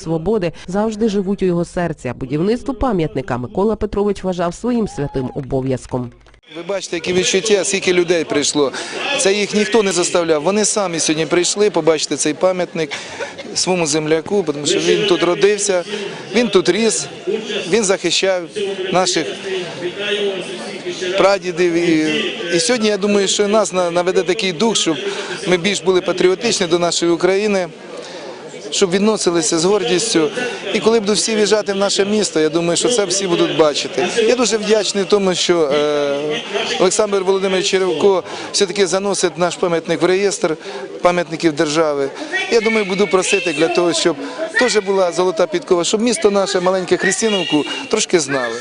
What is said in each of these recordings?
свободи завжди живуть у його серці. А будівництво пам'ятника Микола Петрович вважав своїм святим обов'язком. Ви бачите, які відчуття, скільки людей прийшло. Це їх ніхто не заставляв. Вони самі сьогодні прийшли побачити цей пам'ятник своєму земляку, тому що він тут родився, він тут ріс, він захищав наших прадідів. І, і сьогодні я думаю, що нас на- наведе такий дух, щоб ми більш були патріотичні до нашої України. Щоб відносилися з гордістю. І коли будуть всі в'їжджати в наше місто, я думаю, що це всі будуть бачити. Я дуже вдячний тому, що е, Олександр Володимирович Черевко все-таки заносить наш пам'ятник в реєстр пам'ятників держави. Я думаю, буду просити для того, щоб теж була золота підкова, щоб місто наше маленьке Христиновку трошки знали.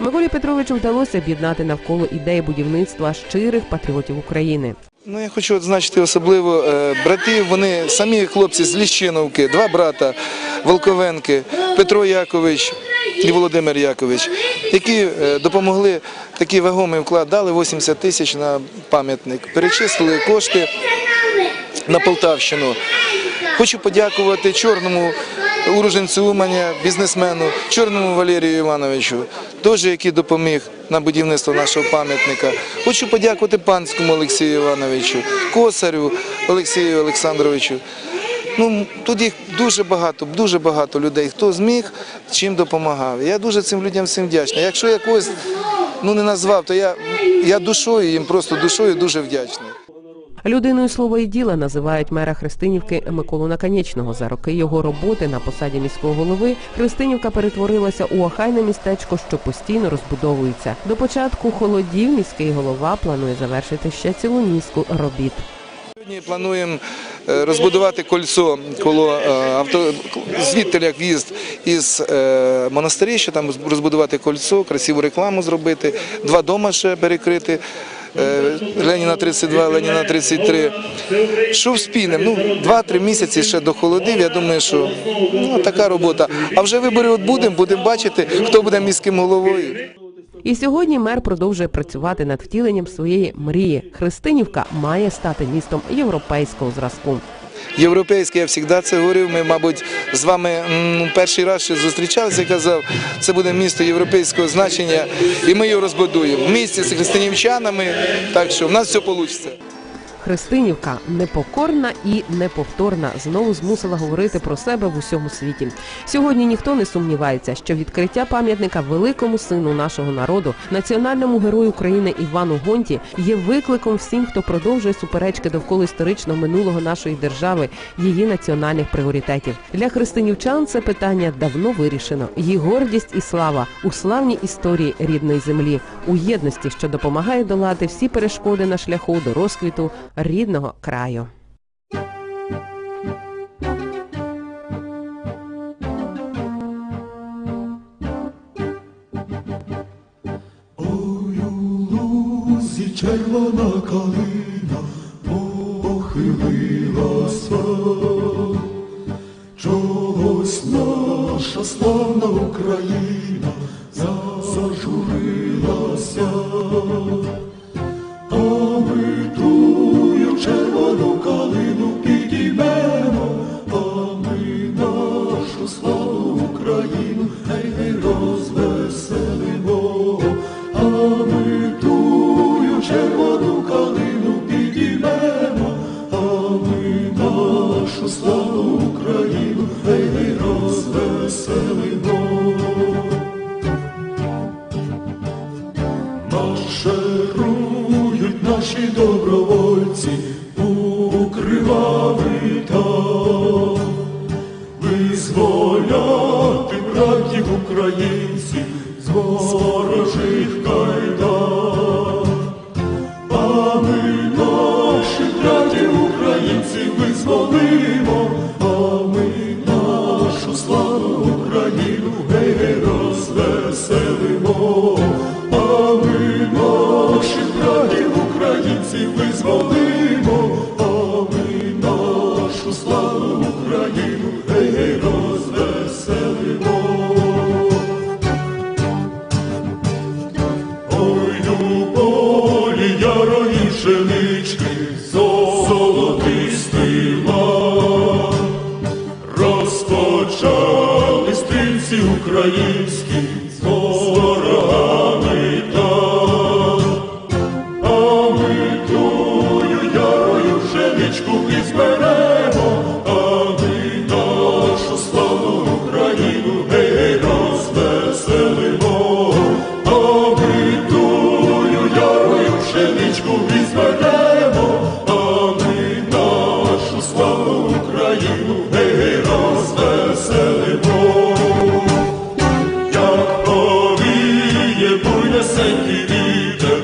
Миколі Петровичу вдалося об'єднати навколо ідеї будівництва щирих патріотів України. Ну, я хочу відзначити особливо е, братів. Вони самі хлопці з Ліщиновки, два брата Волковенки, Петро Якович і Володимир Якович, які е, допомогли такий вагомий вклад, дали 80 тисяч на пам'ятник, перечислили кошти на Полтавщину. Хочу подякувати чорному уроженцю Уманя, бізнесмену, чорному Валерію Івановичу, теж який допоміг на будівництво нашого пам'ятника. Хочу подякувати панському Олексію Івановичу, косарю Олексію Олександровичу. Ну, тут їх дуже багато, дуже багато людей. Хто зміг, чим допомагав. Я дуже цим людям всім вдячний. Якщо я когось ну, не назвав, то я, я душою їм, просто душою дуже вдячний. Людиною слова і діла називають мера Христинівки Миколу Наконечного. За роки його роботи на посаді міського голови Христинівка перетворилася у охайне містечко, що постійно розбудовується. До початку холодів міський голова планує завершити ще цілу низку робіт. Сьогодні плануємо е, розбудувати кольцо коло е, авто звідти як в'їзд із е, монастиря, ще там розбудувати кольцо, красиву рекламу зробити, два дома ще перекрити. Е, Леніна 32, Леніна 33. Що вспінемо? Ну, 2-3 місяці ще до холодів. Я думаю, що ну, така робота. А вже вибори от будемо, будемо бачити, хто буде міським головою. І сьогодні мер продовжує працювати над втіленням своєї мрії. Христинівка має стати містом європейського зразку. Європейський, я завжди це говорив. Ми, мабуть, з вами перший раз ще зустрічалися. Казав, це буде місто європейського значення, і ми його розбудуємо. В місті з християнівчанами. так що в нас все вийде. Христинівка непокорна і неповторна знову змусила говорити про себе в усьому світі. Сьогодні ніхто не сумнівається, що відкриття пам'ятника великому сину нашого народу, національному герою України Івану Гонті, є викликом всім, хто продовжує суперечки довкола історичного минулого нашої держави, її національних пріоритетів. Для христинівчан це питання давно вирішено. Її гордість і слава у славній історії рідної землі, у єдності, що допомагає долати всі перешкоди на шляху до розквіту рідного краю. Червона калина похилилася, чогось наша славна Україна зажурилася, ми нашу славу Україну гей, гей, розвеселимо. Марширують наші добровольці веселимо, а ми наші братів українці визволимо, а ми нашу славу Україну гей, гей розвеселимо. Ой, любові, ярої пшенички, золотистий лад, розпочав. Українські і ми нашу славу Україну гей розвеселимо, як повіє буйнесенький вітер.